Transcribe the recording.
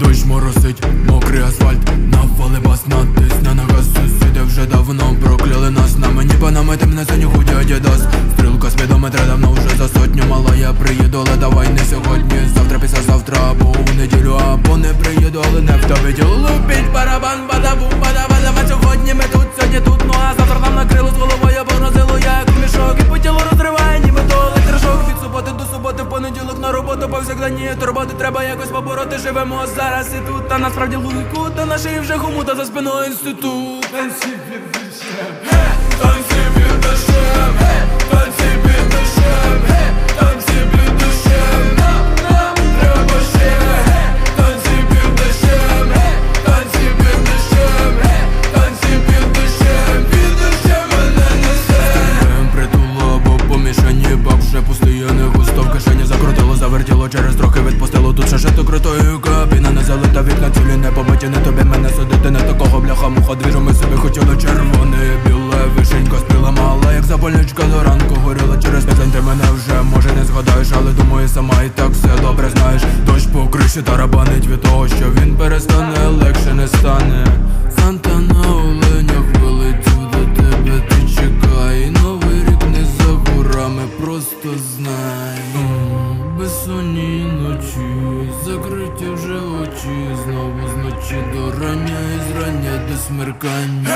Дощ моросить, мокрий асфальт, навали бас натиск на ногах. Сусіди вже давно прокляли нас. На мені панами темне синю худі Адідас Стрілка спідометра давно вже за сотню Мала. Я приїду, але давай не сьогодні. Завтра, післязавтра, або у неділю, або не приїду, але не в тебе діло турботи Треба якось побороти, живемо зараз і тут Та насправді луйку, та на шиї вже хомута за спиною інститут залита вікна цілі не побиті, не тобі мене судити, не такого бляха муха. Двіжу Ми собі хотіли червоне, біле, вишенька спіла мала, як запальничка до ранку горіла через тиждень ти мене вже може не згадаєш, але думаю сама і так все добре знаєш. Дощ по криші тарабанить від того, що він перестане, легше не стане. Санта на оленях вилетів до тебе, ти чекай. Новий рік не за горами, просто знай Безсонні ночі, закриті вже очі. Знову зночі до рання і зрання до смеркання